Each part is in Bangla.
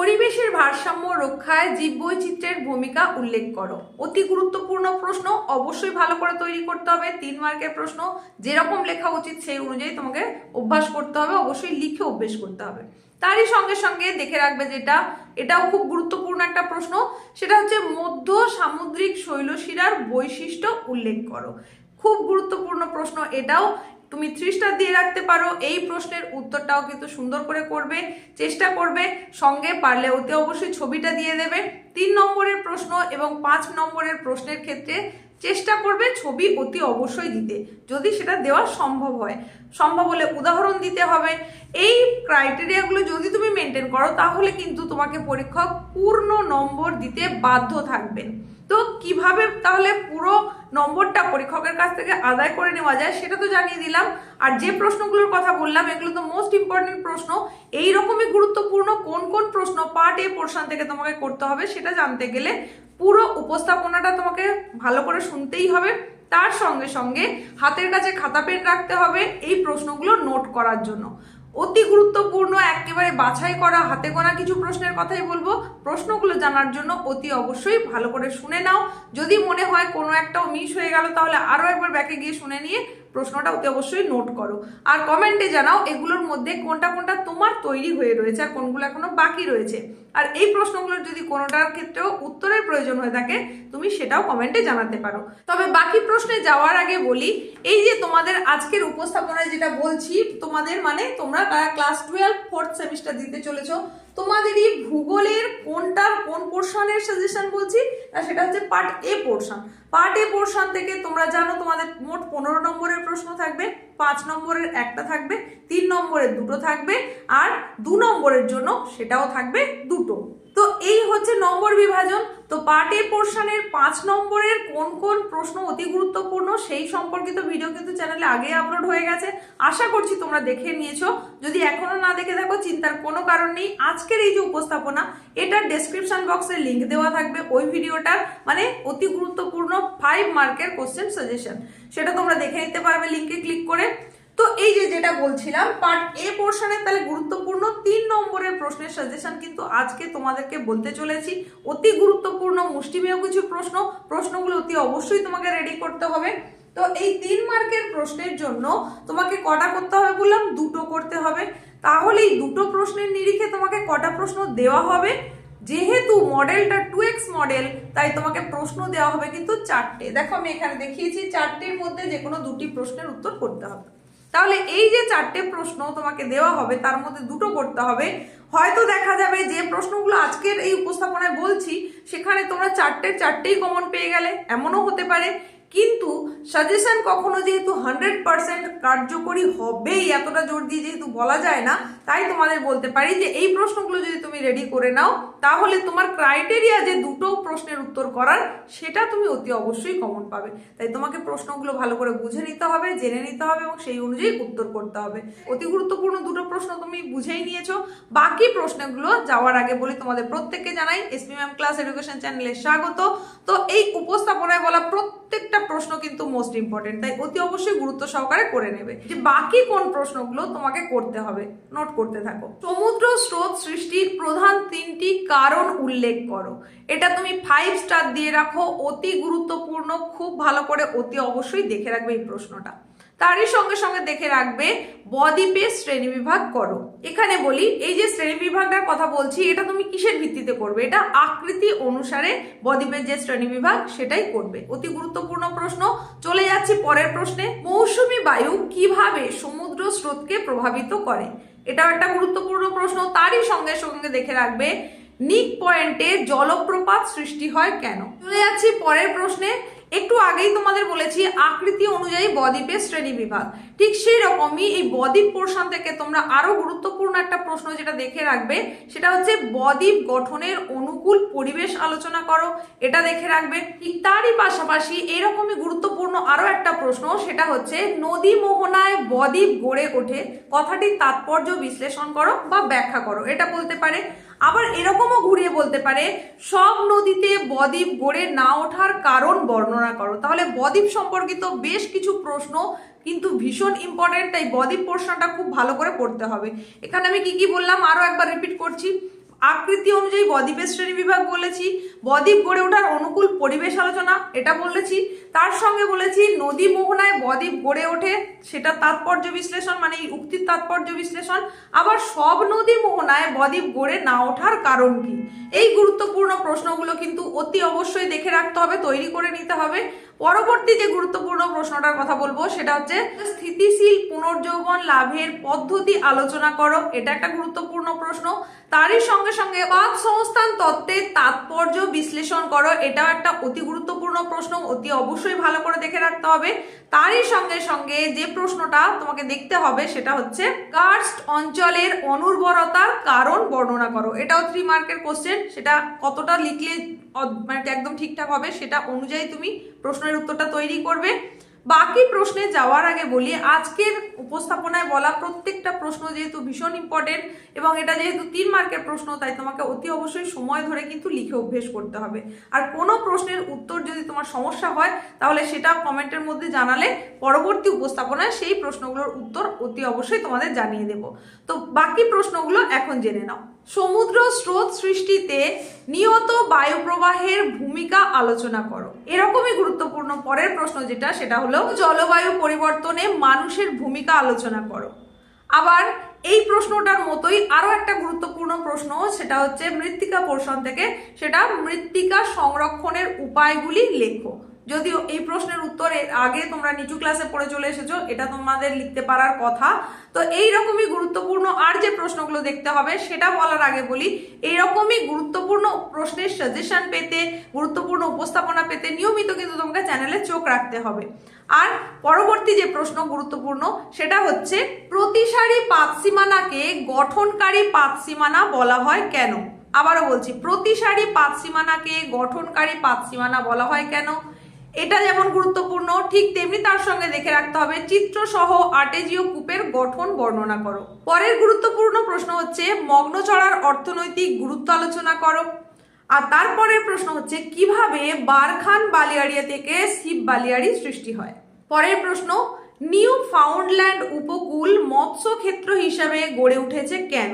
পরিবেশের ভারসাম্য রক্ষায় জীববৈচিত্র্যের ভূমিকা উল্লেখ করো। অতি গুরুত্বপূর্ণ প্রশ্ন, অবশ্যই ভালো করে তৈরি করতে হবে, তিন মার্কের প্রশ্ন, যেরকম লেখা উচিত সেই অনুযায়ী তোমাকে অভ্যাস করতে হবে, অবশ্যই লিখে অভ্যেস করতে হবে। তারই সঙ্গে সঙ্গে দেখে রাখবে যেটা। এটাও খুব গুরুত্বপূর্ণ একটা প্রশ্ন। সেটা হচ্ছে মধ্য সামুদ্রিক শৈলশিরার বৈশিষ্ট্য উল্লেখ করো। খুব গুরুত্বপূর্ণ প্রশ্ন এটাও। তুমি থ্রি দিয়ে রাখতে পারো। এই প্রশ্নের উত্তরটাও কিন্তু সুন্দর করে করবে, চেষ্টা করবে, সঙ্গে পারলে অতি অবশ্যই ছবিটা দিয়ে দেবে। তিন নম্বরের প্রশ্ন এবং পাঁচ নম্বরের প্রশ্নের ক্ষেত্রে চেষ্টা করবে ছবি অতি অবশ্যই দিতে। যদি সেটা দেওয়া সম্ভব হয়। সম্ভব হলে উদাহরণ দিতে হবে। এই ক্রাইটেরিয়াগুলো যদি তুমি মেনটেন করো, তাহলে কিন্তু তোমাকে পরীক্ষক পূর্ণ নম্বর দিতে বাধ্য থাকবেন তো কীভাবে তাহলে পুরো নম্বরটা পরীক্ষকের কাছ থেকে আদায় করে নেওয়া যায় সেটা তো জানিয়ে দিলাম। আর যে প্রশ্নগুলোর কথা বললাম, এগুলো তো মোস্ট ইম্পর্টেন্ট প্রশ্ন। এই রকমই গুরুত্বপূর্ণ কোন কোন প্রশ্ন পার্ট এ পোর্শন থেকে তোমাকে করতে হবে, সেটা জানতে গেলে পুরো উপস্থাপনাটা তোমাকে ভালো করে শুনতেই হবে। তার সঙ্গে সঙ্গে হাতের কাছে খাতা পেন রাখতে হবে এই প্রশ্নগুলো নোট করার জন্য। অতি গুরুত্বপূর্ণ, একেবারে বাছাই করা, হাতে গোনা কিছু প্রশ্নের কথাই বলব। প্রশ্নগুলো জানার জন্য অতি অবশ্যই ভালো করে শুনে নাও। যদি মনে হয় কোনো একটাও মিস হয়ে গেল, তাহলে আরও একবার ব্যাকে গিয়ে শুনে নিয়ে প্রশ্নটা অতি অবশ্যই নোট করো। আর কমেন্টে জানাও এগুলোর মধ্যে কোনটা কোনটা তোমার তৈরি হয়ে রয়েছে আর কোনগুলো এখনও বাকি রয়েছে। আর এই প্রশ্নগুলোর যদি কোনোটার ক্ষেত্রেও উত্তরের প্রয়োজন হয়ে থাকে, তুমি সেটাও কমেন্টে জানাতে পারো। তবে বাকি প্রশ্নে যাওয়ার আগে বলি, এই যে তোমাদের আজকের উপস্থাপনায় যেটা বলছি, তোমাদের মানে তোমরা ক্লাস টুয়েলভ ফোর্থ সেমিস্টার দিতে চলেছো তোমাদের এই ভূগোলের কোনটার কোন পোর্শনের সাজেশন বলছি? না সেটা হচ্ছে part A portion part A portion থেকে তোমরা জানো তোমাদের মোট পনেরো নম্বরের প্রশ্ন থাকবে, পাঁচ নম্বরের একটা থাকবে, তিন নম্বরের দুটো থাকবে, আর দু নম্বরের জন্য সেটাও থাকবে দুটো। তো এই হচ্ছে নম্বর বিভাজন। তো পার্ট এ পোর্শনের পাঁচ নম্বরের কোন কোন প্রশ্ন অতি গুরুত্বপূর্ণ সেই সম্পর্কিত ভিডিও কিন্তু চ্যানেলে আগে আপলোড হয়ে গেছে। আশা করছি তোমরা দেখে নিয়েছো। যদি এখনও না দেখে থাকো, চিন্তার কোনো কারণ নেই। আজকের এই যে উপস্থাপনা, এটার ডেসক্রিপশন বক্সে লিংক দেওয়া থাকবে ওই ভিডিওটার মানে অতি গুরুত্বপূর্ণ ফাইভ মার্কের কোশ্চেন সাজেশন সেটা তোমরা দেখে নিতে পারবে লিঙ্কে ক্লিক করে। তো এই যে যেটা বলছিলাম পার্ট এ পোর্শনের তাহলে গুরুত্বপূর্ণ তিন নম্বরের প্রশ্নের সাজেশন কিন্তু আজকে তোমাদেরকে বলতে চলেছি। অতি গুরুত্বপূর্ণ, মুষ্টিমেয় কিছু প্রশ্ন। প্রশ্নগুলো অতি অবশ্যই তোমাকে রেডি করতে হবে। তো এই তিন মার্কের প্রশ্নের জন্য তোমাকে কটা করতে হবে বললাম? দুটো করতে হবে। তাহলে এই দুটো প্রশ্নের নিরিখে তোমাকে কটা প্রশ্ন দেওয়া হবে? যেহেতু মডেলটা টু এক্স মডেল, তাই তোমাকে প্রশ্ন দেওয়া হবে কিন্তু চারটে। দেখো আমি এখানে দেখিয়েছি, চারটের মধ্যে যে কোনো দুটি প্রশ্নের উত্তর করতে হবে। তাহলে এই যে চারটে প্রশ্ন তোমাকে দেওয়া হবে, তার মধ্যে দুটো করতে হবে। হয়তো দেখা যাবে যে প্রশ্নগুলো আজকের এই উপস্থাপনায় বলছি, সেখানে তোমরা চারটে চারটেই কমন পেয়ে গেলে, এমনও হতে পারে কিন্তু সাজেশন কখনো যেহেতু হান্ড্রেড পার্সেন্ট কার্যকরী হবেই, এতটা জোর দিয়ে যেহেতু বলা যায় না, তাই তোমাদের বলতে পারি যে এই প্রশ্নগুলো যদি তুমি রেডি করে নাও, তাহলে তোমার ক্রাইটেরিয়া যে দুটো প্রশ্নের উত্তর করার, সেটা তুমি অতি অবশ্যই কমন পাবে। তাই তোমাকে প্রশ্নগুলো ভালো করে বুঝে নিতে হবে, জেনে নিতে হবে এবং সেই অনুযায়ী উত্তর করতে হবে। অতি গুরুত্বপূর্ণ দুটো প্রশ্ন তুমি বুঝেই নিয়েছো। বাকি প্রশ্নগুলো যাওয়ার আগে বলি তোমাদের প্রত্যেককে জানাই এসপি ম্যাম ক্লাস এডুকেশন চ্যানেলে স্বাগত। তো এই উপস্থাপনায় বলা প্রত্যেকটা প্রশ্ন কিন্তু মোস্ট ইম্পর্টেন্ট তাই অতি অবশ্যই গুরুত্ব সহকারে করে নেবে। যে বাকি কোন প্রশ্নগুলো তোমাকে করতে হবে নোট করতে থাকো। সমুদ্র স্রোত সৃষ্টির প্রধান তিনটি কারণ উল্লেখ করো। এটা তুমি ফাইভ স্টার দিয়ে রাখো, অতি গুরুত্বপূর্ণ, খুব ভালো করে অতি অবশ্যই দেখে রাখবে এই প্রশ্নটা। তারই সঙ্গে সঙ্গে দেখে রাখবে বদ্বীপে শ্রেণি বিভাগ করো। এখানে বলি, এই যে শ্রেণি বিভাগটার কথা বলছি, এটা তুমি কিসের ভিত্তিতে করবে? এটা আকৃতি অনুসারে বদ্বীপের যে শ্রেণি বিভাগ, সেটাই করবে। অতি গুরুত্বপূর্ণ প্রশ্ন। চলে যাচ্ছি পরের প্রশ্নে। মৌসুমি বায়ু কীভাবে সমুদ্র স্রোতকে প্রভাবিত করে? এটাও একটা গুরুত্বপূর্ণ প্রশ্ন। তারই সঙ্গে সঙ্গে দেখে রাখবে, নিক পয়েন্টে জলপ্রপাত সৃষ্টি হয় কেন? চলে যাচ্ছি পরের প্রশ্নে। একটু আগেই তোমাদের বলেছি, আকৃতি অনুযায়ী বদ্বীপের শ্রেণি বিভাগ। ঠিক সেই রকমই এই বদ্বীপ পোর্শন থেকে তোমরা আরও গুরুত্বপূর্ণ একটা প্রশ্ন যেটা দেখে রাখবে, সেটা হচ্ছে বদ্বীপ গঠনের অনুকূল পরিবেশ আলোচনা করো, এটা দেখে রাখবে। ঠিক তারই পাশাপাশি এরকমই গুরুত্বপূর্ণ আরও একটা প্রশ্ন, সেটা হচ্ছে নদী মোহনায় বদ্বীপ গড়ে ওঠে, কথাটির তাৎপর্য বিশ্লেষণ করো বা ব্যাখ্যা করো, এটা বলতে পারে। আবার এরকমও ঘুরিয়ে বলতে পারে, সব নদীতে বদ্বীপ গড়ে না ওঠার কারণ বর্ণনা করো। তাহলে বদ্বীপ সম্পর্কিত বেশ কিছু প্রশ্ন কিন্তু ভীষণ ইম্পর্টেন্ট তাই বদ্বীপ প্রশ্নটা খুব ভালো করে পড়তে হবে। এখানে আমি কি কি বললাম, আরও একবার রিপিট করছি। আকৃতি অনুযায়ী বদ্বীপের শ্রেণি বিভাগ বলেছি, বদ্বীপ গড়ে ওঠার অনুকূল পরিবেশ আলোচনা এটা বলেছি, তার সঙ্গে বলেছি নদী মোহনায় বদ্বীপ গড়ে ওঠে, সেটা তাৎপর্য বিশ্লেষণ মানে এই উক্তির তাৎপর্য বিশ্লেষণ, আবার সব নদী মোহনায় বদ্বীপ গড়ে না ওঠার কারণ কি? এই গুরুত্বপূর্ণ প্রশ্নগুলো কিন্তু অতি অবশ্যই দেখে রাখতে হবে, তৈরি করে নিতে হবে। পরবর্তী যে গুরুত্বপূর্ণ প্রশ্নটার কথা বলব, সেটা হচ্ছে স্থিতিশীল পুনর্যৌবন লাভের পদ্ধতি আলোচনা করো। এটা একটা গুরুত্বপূর্ণ প্রশ্ন। তারই সঙ্গে সঙ্গে বাক সংস্থান তত্ত্বের তাৎপর্য বিশ্লেষণ করো। এটাও একটা অতি গুরুত্বপূর্ণ প্রশ্ন, অতি অবশ্যই ভালো করে দেখে রাখতে হবে। তারই সঙ্গে সঙ্গে যে প্রশ্নটা তোমাকে দেখতে হবে, সেটা হচ্ছে কার্স্ট অঞ্চলের অনুর্বরতার কারণ বর্ণনা করো। এটাও থ্রি মার্কের কোশ্চেন সেটা কতটা লিখলে মানে একদম ঠিকঠাক হবে সেটা অনুযায়ী তুমি প্রশ্নের উত্তরটা তৈরি করবে। বাকি প্রশ্নে যাওয়ার আগে বলি, আজকের উপস্থাপনায় বলা প্রত্যেকটা প্রশ্ন যেহেতু ভীষণ ইম্পর্টেন্ট এবং এটা যেহেতু তিন মার্কের প্রশ্ন, তাই তোমাকে অতি অবশ্যই সময় ধরে কিন্তু লিখে অভ্যেস করতে হবে। আর কোনো প্রশ্নের উত্তর যদি তোমার সমস্যা হয়, তাহলে সেটা কমেন্টের মধ্যে জানালে পরবর্তী উপস্থাপনায় সেই প্রশ্নগুলোর উত্তর অতি অবশ্যই তোমাদের জানিয়ে দেব। তো বাকি প্রশ্নগুলো এখন জেনে নাও। সমুদ্র স্রোত সৃষ্টিতে নিয়ত বায়ু প্রবাহের ভূমিকা আলোচনা করো। এরকমই গুরুত্বপূর্ণ পরের প্রশ্ন যেটা, সেটা হলো জলবায়ু পরিবর্তনে মানুষের ভূমিকা আলোচনা করো। আবার এই প্রশ্নটার মতোই আরও একটা গুরুত্বপূর্ণ প্রশ্ন, সেটা হচ্ছে মৃত্তিকা পোর্শন থেকে, সেটা মৃত্তিকা সংরক্ষণের উপায়গুলি লেখো। যদিও এই প্রশ্নের উত্তর আগে তোমরা নিচু ক্লাসে পড়ে চলে এসেছ, এটা তোমাদের লিখতে পারার কথা। তো এই রকমই গুরুত্বপূর্ণ আর যে প্রশ্নগুলো দেখতে হবে, সেটা বলার আগে বলি, এইরকমই গুরুত্বপূর্ণ প্রশ্নের সাজেশন পেতে, গুরুত্বপূর্ণ উপস্থাপনা পেতে নিয়মিত কিন্তু তোমাকে চ্যানেলে চোখ রাখতে হবে। আর পরবর্তী যে প্রশ্ন গুরুত্বপূর্ণ, সেটা হচ্ছে, প্রতিসারী পাতসীমানাকে গঠনকারী পাতসীমানা বলা হয় কেন? আবারও বলছি, প্রতিসারী পাতসীমানাকে গঠনকারী পাতসীমানা বলা হয় কেন? এটা যেমন গুরুত্বপূর্ণ, ঠিক তেমনি তার সঙ্গে দেখে রাখতে হবে চিত্র সহ আর্টেজীয় কূপের গঠন বর্ণনা করো। পরের গুরুত্বপূর্ণ প্রশ্ন হচ্ছে মগ্নচড়ার অর্থনৈতিক গুরুত্ব আলোচনা করো। আর তারপরের প্রশ্ন হচ্ছে, কীভাবে বারখান বালিয়াড়িয়া থেকে শিব বালিয়াড়ি সৃষ্টি হয়? পরের প্রশ্ন, নিউ ফাউন্ডল্যান্ড উপকূল মৎস্য ক্ষেত্র হিসাবে গড়ে উঠেছে কেন?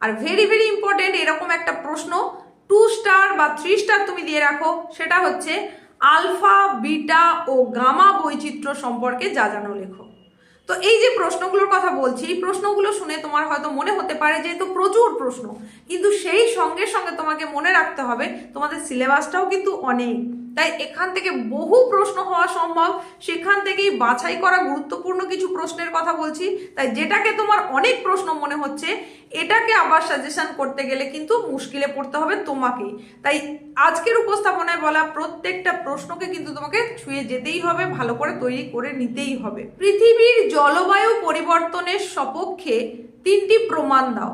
আর ভেরি ভেরি ইম্পর্টেন্ট এরকম একটা প্রশ্ন টু স্টার বা থ্রি স্টার তুমি দিয়ে রাখো, সেটা হচ্ছে আলফা, বিটা ও গামা বৈচিত্র্য সম্পর্কে যা জানো লেখো তো এই যে প্রশ্নগুলোর কথা বলছি, এই প্রশ্নগুলো শুনে তোমার হয়তো মনে হতে পারে যে তো প্রচুর প্রশ্ন, কিন্তু সেই সঙ্গে সঙ্গে তোমাকে মনে রাখতে হবে, তোমাদের সিলেবাসটাও কিন্তু অনেক। তাই এখান থেকে বহু প্রশ্ন হওয়া সম্ভব। সেখান থেকেই বাছাই করা গুরুত্বপূর্ণ কিছু প্রশ্নের কথা বলছি। তাই যেটাকে তোমার অনেক প্রশ্ন মনে হচ্ছে, এটাকে আবার সাজেশন করতে গেলে কিন্তু মুশকিলে পড়তে হবে তোমাকেই তাই আজকের উপস্থাপনায় বলা প্রত্যেকটা প্রশ্নকে কিন্তু তোমাকে ছুঁয়ে যেতেই হবে, ভালো করে তৈরি করে নিতেই হবে। পৃথিবীর জলবায়ু পরিবর্তনের সপক্ষে তিনটি প্রমাণ দাও।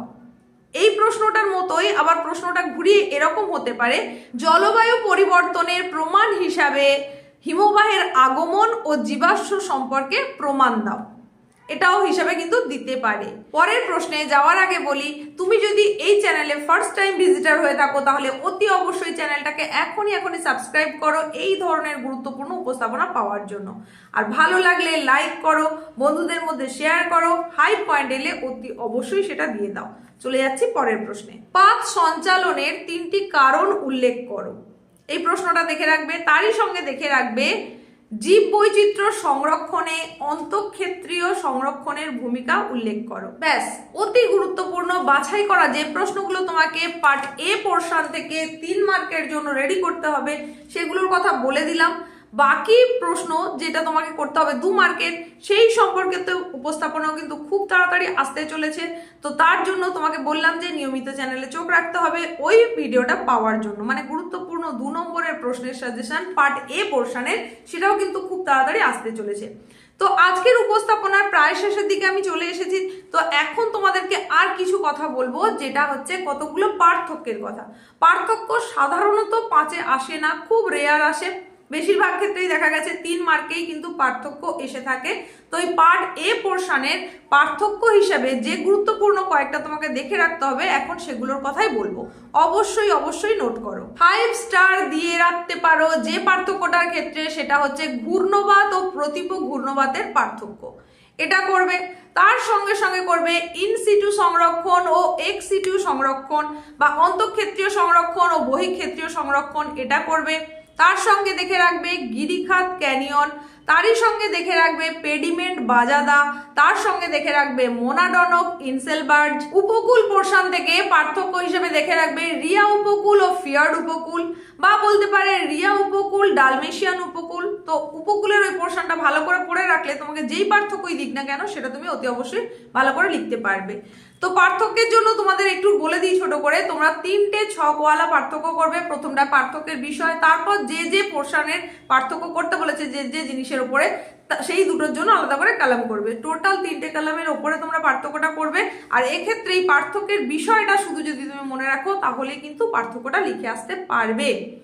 এই প্রশ্নটার মতোই আবার প্রশ্নটা ঘুরিয়ে এরকম হতে পারে, জলবায়ু পরিবর্তনের প্রমাণ হিসাবে হিমবাহের আগমন ও জীবাশ্ম সম্পর্কে প্রমাণ দাও। এটাও হিসাবে কিন্তু দিতে পারে। পরের প্রশ্নে যাওয়ার আগে বলি, তুমি যদি এই চ্যানেলে ফার্স্ট টাইম ভিজিটার হয়ে থাকো, তাহলে অতি অবশ্যই চ্যানেলটাকে এখনই এখনই সাবস্ক্রাইব করো এই ধরনের গুরুত্বপূর্ণ উপস্থাপনা পাওয়ার জন্য। আর ভালো লাগলে লাইক করো, বন্ধুদের মধ্যে শেয়ার করো হাই পয়েন্ট এলে অতি অবশ্যই সেটা দিয়ে দাও। চলে যাচ্ছি পরের প্রশ্নে। পাক সঞ্চালনের তিনটি কারণ উল্লেখ করো। এই প্রশ্নটা দেখে রাখবে, তারই সঙ্গে দেখে রাখবে জীব বৈচিত্র্য সংরক্ষণে অন্তঃক্ষেত্রীয় সংরক্ষণের ভূমিকা উল্লেখ করো। ব্যাস, অতি গুরুত্বপূর্ণ বাছাই করা যে প্রশ্নগুলো তোমাকে পার্ট এ পোর্শন থেকে তিন মার্কের জন্য রেডি করতে হবে, সেগুলোর কথা বলে দিলাম। বাকি প্রশ্ন যেটা তোমাকে করতে হবে দু মার্কের, সেই সম্পর্কে তো উপস্থাপনাও কিন্তু খুব তাড়াতাড়ি আসতে চলেছে। তো তার জন্য তোমাকে বললাম যে নিয়মিত চ্যানেলে চোখ রাখতে হবে, ওই ভিডিওটা পাওয়ার জন্য। মানে গুরুত্বপূর্ণ দু নম্বরের প্রশ্নের সাজেশন পার্ট এ পোর্শনের সেটাও কিন্তু খুব তাড়াতাড়ি আসতে চলেছে। তো আজকের উপস্থাপনার প্রায় শেষের দিকে আমি চলে এসেছি। তো এখন তোমাদেরকে আর কিছু কথা বলব, যেটা হচ্ছে কতগুলো পার্থক্যের কথা। পার্থক্য সাধারণত পাঁচে আসে না, খুব রেয়ার আসে। বেশিরভাগ ক্ষেত্রেই দেখা গেছে তিন মার্কেই কিন্তু পার্থক্য এসে থাকে। তো এই পার্ট এ পোর্শনের পার্থক্য হিসেবে যে গুরুত্বপূর্ণ কয়েকটা তোমাকে দেখে রাখতে হবে, এখন সেগুলোর কথাই বলব। অবশ্যই অবশ্যই নোট করো। ফাইভ স্টার দিয়ে রাখতে পারো যে পার্থক্যটার ক্ষেত্রে সেটা হচ্ছে ঘূর্ণবাত ও প্রতিপ ঘূর্ণবাতের পার্থক্য। এটা করবে, তার সঙ্গে সঙ্গে করবে ইন সিটু সংরক্ষণ ও এক্স সিটু সংরক্ষণ বা অন্তঃক্ষেত্রীয় সংরক্ষণ ও বহিক্ষেত্রীয় সংরক্ষণ, এটা করবে। তার সঙ্গে দেখে রাখবে গিরিখাত ক্যানিয়ন। তারই সঙ্গে দেখে রাখবে পেডিমেন্ট বাজাদা, তার সঙ্গে দেখে রাখবে মোনাডনক ইনসেলবার্জ উপকূল পোর্শন থেকে পার্থক্য হিসেবে দেখে রাখবে রিয়া উপকূল ও ফিয়ার্ড উপকূল, বা বলতে পারে রিয়া উপকূল, ডালমেশিয়ান উপকূল। তো উপকূলের ওই পোর্শনটা ভালো করে পড়ে রাখলে তোমাকে যেই পার্থক্যই দিক না কেন, সেটা তুমি অতি অবশ্যই ভালো করে লিখতে পারবে। তো পার্থক্যের জন্য তোমাদের একটু বলে দিই ছোট করে, তোমরা তিনটে ছকওয়ালা পার্থক্য করবে, প্রথমটা পার্থক্যের বিষয়, তারপর যে যে পোর্শনের পার্থক্য করতে বলেছে, যে যে জিনিসের উপরে তা- সেই দুটোর জন্য আলাদা করে কালাম করবে। টোটাল তিনটে কালামের ওপরে তোমরা পার্থক্যটা করবে। আর এক্ষেত্রে এই পার্থক্যের বিষয়টা শুধু যদি তুমি মনে রাখো, তাহলে কিন্তু পার্থক্যটা লিখে আসতে পারবে।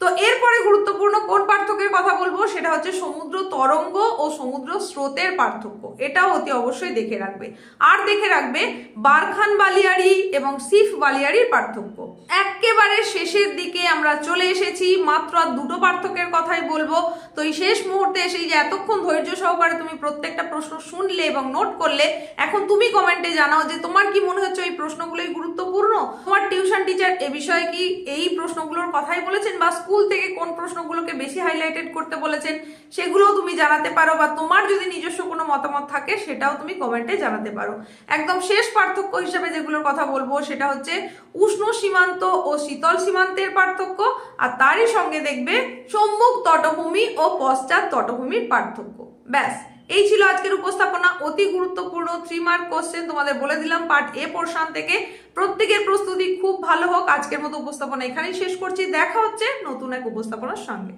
তো এরপরে গুরুত্বপূর্ণ কোন পার্থক্যের কথা বলব? সেটা হচ্ছে সমুদ্র তরঙ্গ ও সমুদ্র স্রোতের পার্থক্য। এটাও অতি অবশ্যই দেখে রাখবে। আর দেখে রাখবে বারখান বালিয়াড়ি এবং সিফ বালিয়ারির পার্থক্য। একেবারে শেষের দিকে আমরা চলে এসেছি, মাত্র আর দুটো পার্থক্যের কথাই বলব। তো এই শেষ মুহূর্তে এসে যে এতক্ষণ ধৈর্য সহকারে তুমি প্রত্যেকটা প্রশ্ন শুনলে এবং নোট করলে, এখন তুমি কমেন্টে জানাও যে তোমার কি মনে হচ্ছে এই প্রশ্নগুলোই গুরুত্বপূর্ণ? তোমার টিউশন টিচার এ বিষয়ে কি এই প্রশ্নগুলোর কথাই বলেছেন বা স্কুল থেকে কোন প্রশ্নগুলোকে বেশি হাইলাইটেড করতে বলেছেন, সেগুলোও তুমি জানাতে পারো বা তোমার যদি নিজস্ব কোনো মতামত থাকে, সেটাও তুমি কমেন্টে জানাতে পারো। একদম শেষ পার্থক্য হিসেবে যেগুলোর কথা বলব, সেটা হচ্ছে উষ্ণ সীমান্ত ও শীতল সীমান্তের পার্থক্য, আর তারই সঙ্গে দেখবে সম্মুখ তটভূমি ও পশ্চাৎ তটভূমির পার্থক্য। ব্যাস। এই ছিল আজকের উপস্থাপনা। অতি গুরুত্বপূর্ণ থ্রি মার্ক কোশ্চেন তোমাদের বলে দিলাম। পার্ট এ পোর্শন থেকে প্রত্যেকের প্রস্তুতি খুব ভালো হোক। আজকের মতো উপস্থাপনা এখানেই শেষ করছি। দেখা হচ্ছে নতুন এক উপস্থাপনার সঙ্গে।